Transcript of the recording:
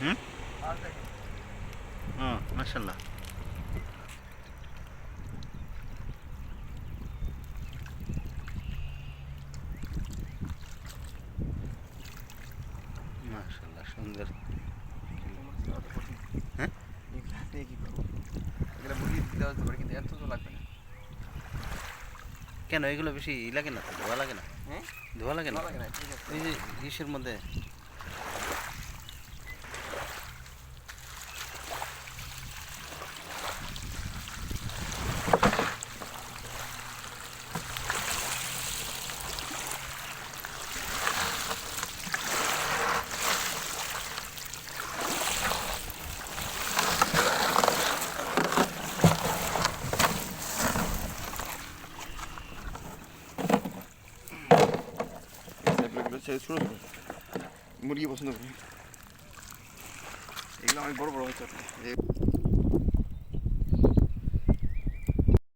হুম? ও মাশাল্লাহ মাশাল্লাহ সুন্দর। হ্যাঁ? এগুলা মুরগি দেওয়া যেতে পারে কিন্তু এত তো লাগবে না। কেন? এগুলো বেশি লাগে না ধোয়া লাগে না? হ্যাঁ? ধোয়া লাগে না? এই যে ইসের মধ্যে ছোটো ছোটো মুরগি পছন্দ করি এগুলো অনেক বড় বড় হচ্ছে